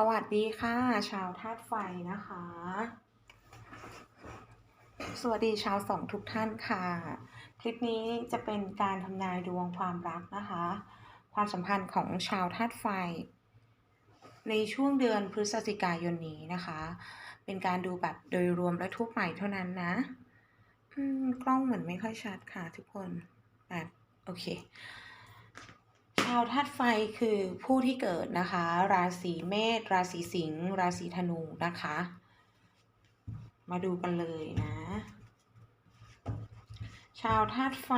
สวัสดีค่ะ ชาวธาตุไฟนะคะ สวัสดีชาวสองทุกท่านค่ะ คลิปนี้จะเป็นการทำนายดวงความรักนะคะ ความสัมพันธ์ของชาวธาตุไฟ ในช่วงเดือนพฤศจิกายนนี้นะคะ เป็นการดูแบบโดยรวมและทั่วไปเท่านั้นนะกล้องเหมือนไม่ค่อยชัดค่ะทุกคนแบบโอเค ชาวธาตุไฟคือผู้ที่เกิดนะคะ ราศีเมษราศีสิงห์ราศีธนูนะคะ มาดูกันเลยนะ ชาวธาตุไฟ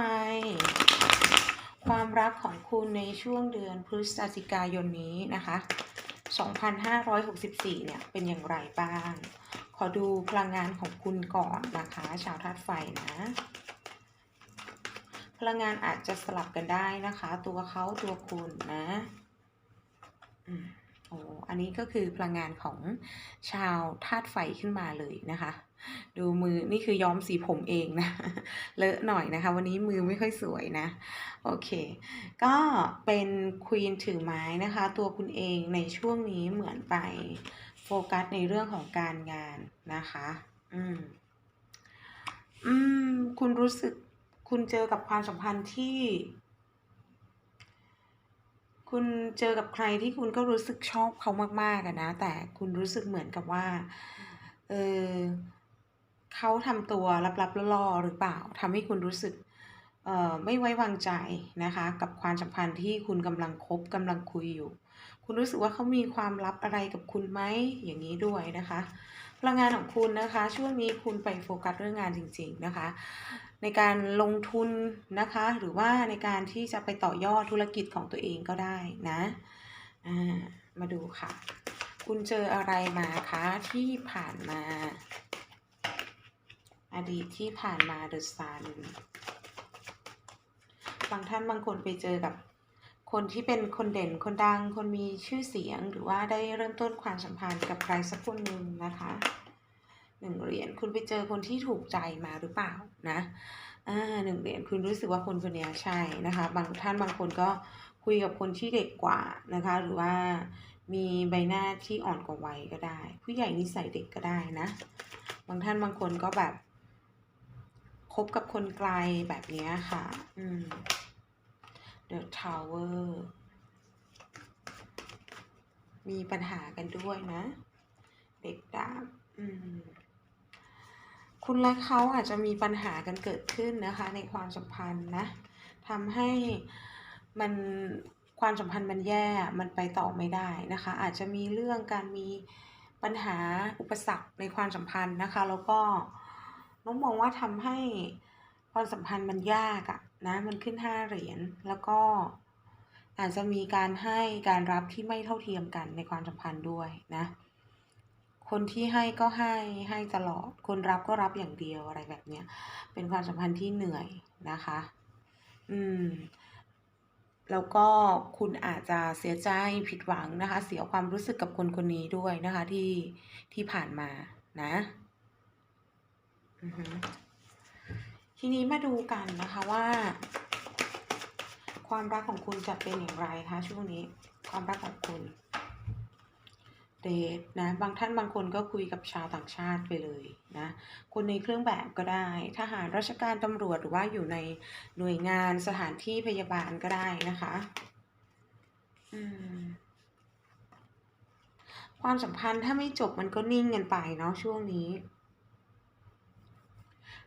ความรักของคุณในช่วงเดือนพฤศจิกายนนี้นะคะ 2564 เนี่ย เป็นอย่างไรบ้าง ขอดูพลังงานของคุณก่อนนะคะ ชาวธาตุไฟนะ พลังงานอาจจะสลับกันได้นะคะ ตัวเขาตัวคุณนะอืมโอ้อันนี้ก็คือพลังงานของชาวธาตุไฟขึ้นมาเลยนะคะ ดูมือนี่คือย้อมสีผมเองนะ เลอะหน่อยนะคะ วันนี้มือไม่ค่อยสวยนะ โอเค ก็เป็นควีนถือไม้นะคะ ตัวคุณเองในช่วงนี้เหมือนไปโฟกัสในเรื่องของการงานนะคะ อืม อืม คุณรู้สึก คุณเจอกับความสัมพันธ์ที่ คุณเจอกับใครที่คุณก็รู้สึกชอบเขามากๆอะนะ แต่คุณรู้สึกเหมือนกับว่า เออเขาทำตัวลับๆล่อๆหรือเปล่าทำให้คุณรู้สึกเอ่อไม่ไว้วางใจนะคะ กับความสัมพันธ์ที่คุณกำลังคบกำลังคุยอยู่ คุณรู้สึกว่าเขามีความลับอะไรกับคุณไหมอย่างนี้ด้วยนะคะ พลังงานของคุณนะคะ ช่วงนี้คุณไปโฟกัสเรื่องงานจริง ๆนะคะ ในการลงทุนนะคะ หรือว่าในการที่จะไปต่อยอดธุรกิจของตัวเองก็ได้นะามาดูค่ะ คุณเจออะไรมาคะที่ผ่านมา อดีตที่ผ่านมาเดอะซันบางท่านบางคนไปเจอกับคนที่เป็นคนเด่นคนดัง คนมีชื่อเสียงหรือว่าได้เริ่มต้นความสัมพันธ์กับใครสักคนหนึ่งนะคะ หนึ่งเหรียญคุณไปเจอคนที่ถูกใจมาหรือเปล่านะอ่าหนึ่งเหรียญคุณรู้สึกว่าคนคนนี้ใช่นะคะ บางท่านบางคนก็คุยกับคนที่เด็กกว่านะคะ หรือว่ามีใบหน้าที่อ่อนกว่าวัยก็ได้ ผู้ใหญ่นิสัยเด็กก็ได้นะ บางท่านบางคนก็แบบคบกับคนไกลแบบนี้ค่ะ อืม The Tower มีปัญหากันด้วยนะ เด็กดาบอืม คุณและเขาอาจจะมีปัญหากันเกิดขึ้นนะคะ ในความสัมพันธ์นะทำให้มันความสัมพันธ์มันแย่มันไปต่อไม่ได้นะคะ อาจจะมีเรื่องการมีปัญหาอุปสรรคในความสัมพันธ์นะคะ แล้วก็น้องมองว่าทำให้ความสัมพันธ์มันยากอะนะมันขึ้นห้าเหรียญแล้วก็อาจจะมีการให้การรับที่ไม่เท่าเทียมกันในความสัมพันธ์ด้วยนะ คนที่ให้ก็ให้ให้ตลอด คนรับก็รับอย่างเดียวอะไรแบบเนี้ย เป็นความสัมพันธ์ที่เหนื่อยนะคะ อืม แล้วก็คุณอาจจะเสียใจผิดหวังนะคะ เสียความรู้สึกกับคนคนนี้ด้วยนะคะที่ที่ผ่านมานะอือฮึทีนี้มาดูกันนะคะว่า ความรักของคุณจะเป็นอย่างไรคะช่วงนี้ ความรักของคุณ เดทนะบางท่านบางคนก็คุยกับชาวต่างชาติไปเลยนะคนในเครื่องแบบก็ได้ทหารราชการตำรวจหรือว่าอยู่ในหน่วยงานสถานที่พยาบาลก็ได้นะคะอืมความสัมพันธ์ถ้าไม่จบมันก็นิ่งกันไปเนาะช่วงนี้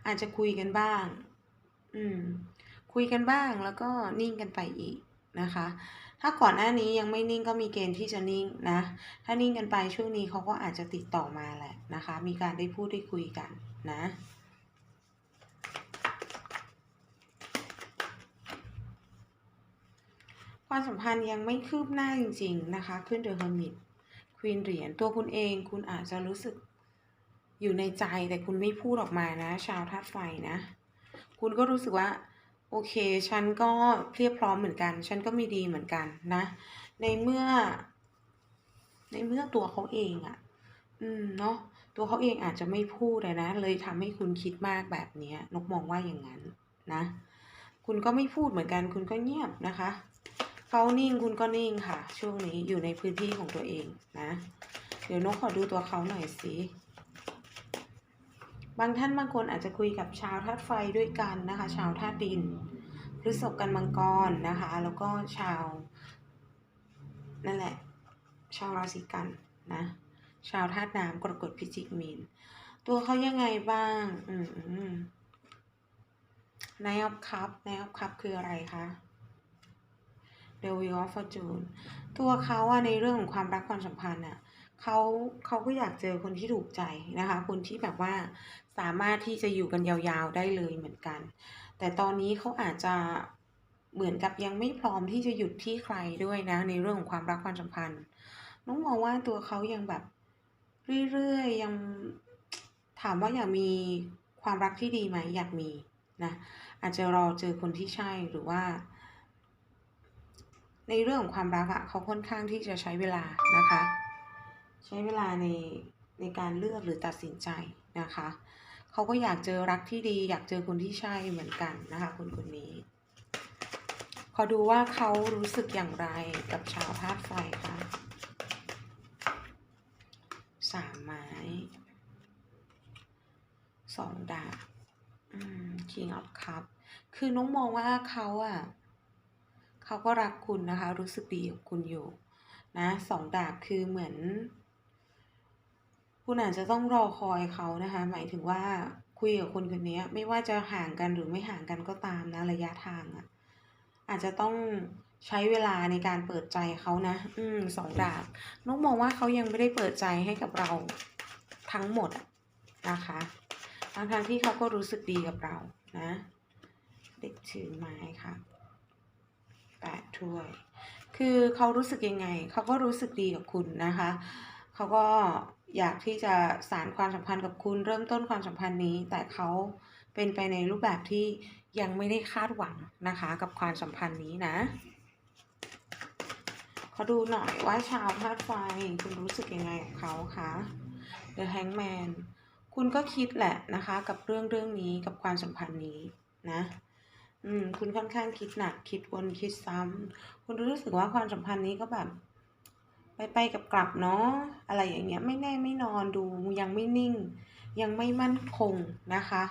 อาจจะคุยกันบ้าง อืม คุยกันบ้างแล้วก็นิ่งกันไปอีกนะคะ ถ้าก่อนหน้านี้ยังไม่นิ่งก็มีเกณฑ์ที่จะนิ่งนะ ถ้านิ่งกันไปช่วงนี้เขาก็อาจจะติดต่อมาแหละนะคะ มีการได้พูดได้คุยกันนะความสัมพันธ์ยังไม่คืบหน้าจริง ๆ นะคะ ขึ้นเดอะเฮอร์มิตควีนเหรียญตัวคุณเองคุณอาจจะรู้สึกอยู่ในใจแต่คุณไม่พูดออกมานะ ชาวธาตุไฟนะ คุณก็รู้สึกว่า โอเค ฉันก็เพรียบพร้อมเหมือนกัน ฉันก็มีดีเหมือนกันนะ ในเมื่อ ในเมื่อตัวเขาเองอะ่ะ อืมเนาะตัวเขาเองอาจจะไม่พูดเลยนะ เลยทำให้คุณคิดมากแบบนี้นกมองว่าอย่างนั้นนะ คุณก็ไม่พูดเหมือนกัน คุณก็เงียบนะคะเขานิ่งคุณก็นิ่งค่ะ ช่วงนี้อยู่ในพื้นที่ของตัวเองนะ เดี๋ยวนกขอดูตัวเขาหน่อยสิ บางท่านบางคนอาจจะคุยกับชาวธาตุไฟด้วยกันนะคะ ชาวธาตุดินพฤษภกันมังกรนะคะ แล้วก็ชาว นั่นแหละ ชาวราศีกันนะ ชาวธาตุน้ำกรกฎพิจิกมีน ตัวเขายังไงบ้าง อืมนายออฟคัพนายออฟคัพคืออะไรคะ The Wheel of Fortune ตัวเขาอะในเรื่องของความรักความสัมพันธ์อะ เขาเขาก็อยากเจอคนที่ถูกใจนะคะ คนที่แบบว่าสามารถที่จะอยู่กันยาวๆได้เลยเหมือนกัน แต่ตอนนี้เขาอาจจะเหมือนกับยังไม่พร้อมที่จะหยุดที่ใครด้วยนะ ในเรื่องของความรักความสัมพันธ์น้องมองว่าตัวเขายังแบบเรื่อยๆยังถามว่าอยากมีความรักที่ดีไหมอยากมีนะอาจจะรอเจอคนที่ใช่หรือว่า ในเรื่องของความรักอะเขาค่อนข้างที่จะใช้เวลานะคะ ใช้เวลาในในการเลือกหรือตัดสินใจนะคะเขาก็อยากเจอรักที่ดี อยากเจอคนที่ใช่เหมือนกันนะคะคนคนนี้ ขอดูว่าเขารู้สึกอย่างไรกับชาวธาตุไฟคะสามไม้สองดาบอืม King of Cup คือน้องมองว่าเขาอะเขาก็รักคุณนะคะ รู้สึกดีกับคุณอยู่ นะสองดาบคือเหมือน คุณอาจจะต้องรอคอยเขานะคะ หมายถึงว่าคุยกับคนคนนี้ไม่ว่าจะห่างกันหรือไม่ห่างกันก็ตามนะระยะทางอะอาจจะต้องใช้เวลาในการเปิดใจเขานะ อืมสองดาบน้องมองว่าเขายังไม่ได้เปิดใจให้กับเราทั้งหมดนะคะทั้งทางที่เขาก็รู้สึกดีกับเรานะ เด็กถือไม้ค่ะแปดถ้วย คือเขารู้สึกยังไง เขาก็รู้สึกดีกับคุณนะคะ เขาก็ อยากที่จะสารความสัมพันธ์กับคุณเริ่มต้นความสัมพันธ์นี้ แต่เขาเป็นไปในรูปแบบที่ยังไม่ได้คาดหวังนะคะกับความสัมพันธ์นี้นะขอดูหน่อยว่าชาวธาตุไฟคุณรู้สึกยังไงกับเขาคะ The Hangman คุณก็คิดแหละนะคะกับเรื่องเรื่องนี้กับความสัมพันธ์นี้นะ อืมคุณค่อนข้างคิดหนักคิดวนคิดซ้ำคุณรู้สึกว่าความสัมพันธ์นี้ก็แบบ ไปไปกับกลับเนาะอะไรอย่างเงี้ยไม่แน่ไม่นอนดูยังไม่นิ่ง ยังไม่มั่นคงนะคะ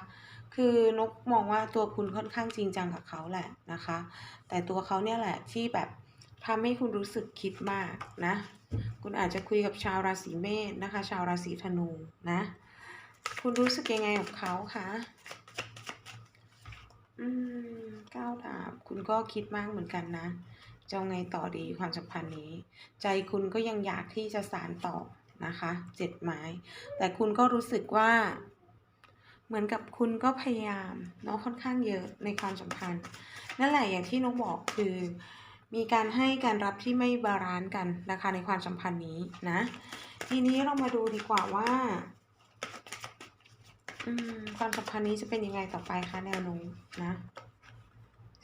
คือนกมองว่าตัวคุณค่อนข้างจริงจังกับเขาแหละนะคะ แต่ตัวเขาเนี่ยแหละที่แบบทำให้คุณรู้สึกคิดมากนะ คุณอาจจะคุยกับชาวราศีเมษนะคะ ชาวราศีธนูนะ คุณรู้สึกยังไงกับเขาคะอืมก้าวดาบคุณก็คิดมากเหมือนกันนะ จะไงต่อดีความสัมพันธ์นี้ ใจคุณก็ยังอยากที่จะสานต่อนะคะเจ็ดไม้ แต่คุณก็รู้สึกว่า เหมือนกับคุณก็พยายามเนาะค่อนข้างเยอะในความสัมพันธ์นั่นแหละอย่างที่นกบอกคือมีการให้การรับที่ไม่บาลานซ์กันนะคะในความสัมพันธ์นี้นะ ทีนี้เรามาดูดีกว่าว่าความสัมพันธ์นี้จะเป็นยังไงต่อไปคะแนวโน้มนะ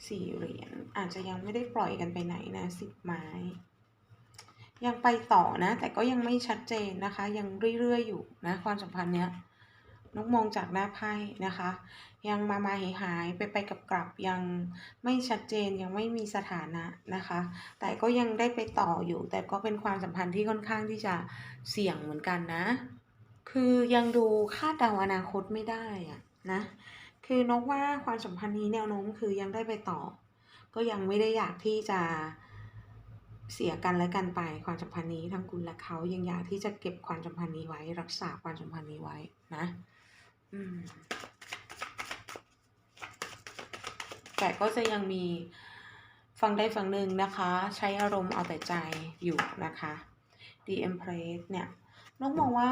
สี่เหรียญอาจจะยังไม่ได้ปล่อยกันไปไหนนะสิบไม้ ยังไปต่อนะ แต่ก็ยังไม่ชัดเจนนะคะ ยังเรื่อยๆอยู่นะความสัมพันธ์เนี้ยนกมองจากหน้าไพ่นะคะ ยังมามาหายหายๆไปไปกับกลับยังไม่ชัดเจนยังไม่มีสถานะนะคะ แต่ก็ยังได้ไปต่ออยู่ แต่ก็เป็นความสัมพันธ์ที่ค่อนข้างที่จะเสี่ยงเหมือนกันนะ คือยังดูคาดเดาอนาคตไม่ได้อะนะ คือนกว่าความสัมพันธ์นี้แนวโน้มคือยังได้ไปต่อ ก็ยังไม่ได้อยากที่จะเสียกันและกันไปความสัมพันธ์นี้ทั้งคุณและเขายังอยากที่จะเก็บความสัมพันธ์นี้ไว้ รักษาความสัมพันธ์นี้ไว้นะอืมแต่ก็จะยังมีฝั่งใดฝั่งหนึ่งนะคะ ใช้อารมณ์เอาแต่ใจอยู่นะคะ The Empress เนี่ยนกมองว่า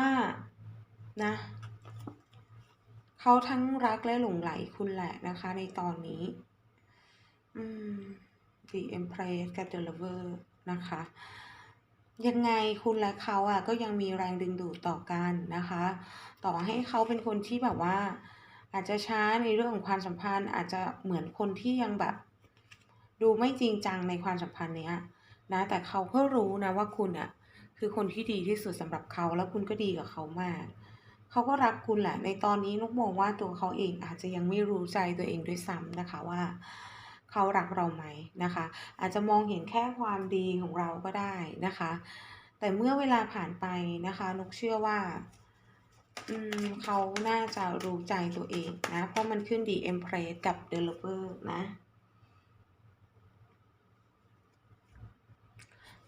นะ เขาทั้งรักและหลงไหลคุณแหละนะคะในตอนนี้ อืม The Empress กับ The Lover นะคะ ยังไงคุณและเขาอะก็ยังมีแรงดึงดูดต่อกันนะคะ ต่อให้เขาเป็นคนที่แบบว่า อาจจะช้าในเรื่องของความสัมพันธ์ อาจจะเหมือนคนที่ยังแบบ ดูไม่จริงจังในความสัมพันธ์เนี้ยนะแต่เขาก็รู้นะว่าคุณอะ คือคนที่ดีที่สุดสำหรับเขาแล้วคุณก็ดีกับเขามาก เขาก็รักคุณแหละ ในตอนนี้นกมองว่าตัวเขาเองอาจจะยังไม่รู้ใจตัวเองด้วยซ้ำนะคะว่าเขารักเราไหมนะคะ อาจจะมองเห็นแค่ความดีของเราก็ได้นะคะ แต่เมื่อเวลาผ่านไปนะคะนกเชื่อว่าอืมเขาน่าจะรู้ใจตัวเองนะ เพราะมันขึ้นดี Empress กับ Developer นะ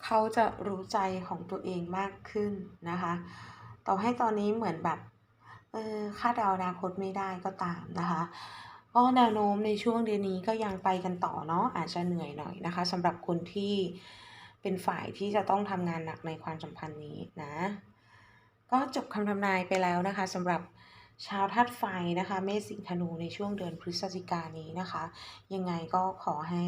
เขาจะรู้ใจของตัวเองมากขึ้นนะคะ ต่อให้ตอนนี้เหมือนแบบเออคาดเดาอนาคตไม่ได้ก็ตามนะคะก็แนวโน้มในช่วงเดือนนี้ก็ยังไปกันต่อเนาะอาจจะเหนื่อยหน่อยนะคะสำหรับคนที่เป็นฝ่ายที่จะต้องทำงานหนักในความสัมพันธ์นี้นะ ก็จบคำทำนายไปแล้วนะคะสำหรับชาวธาตุไฟนะคะ เมษสิงห์ธนูในช่วงเดือนพฤศจิกานี้นะคะ ยังไงก็ขอให้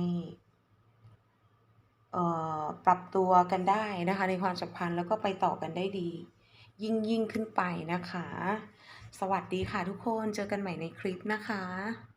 อ่อปรับตัวกันได้นะคะในความสัมพันธ์แล้วก็ไปต่อกันได้ดี ยิ่งยิ่งขึ้นไปนะคะ สวัสดีค่ะทุกคนเจอกันใหม่ในคลิปนะคะ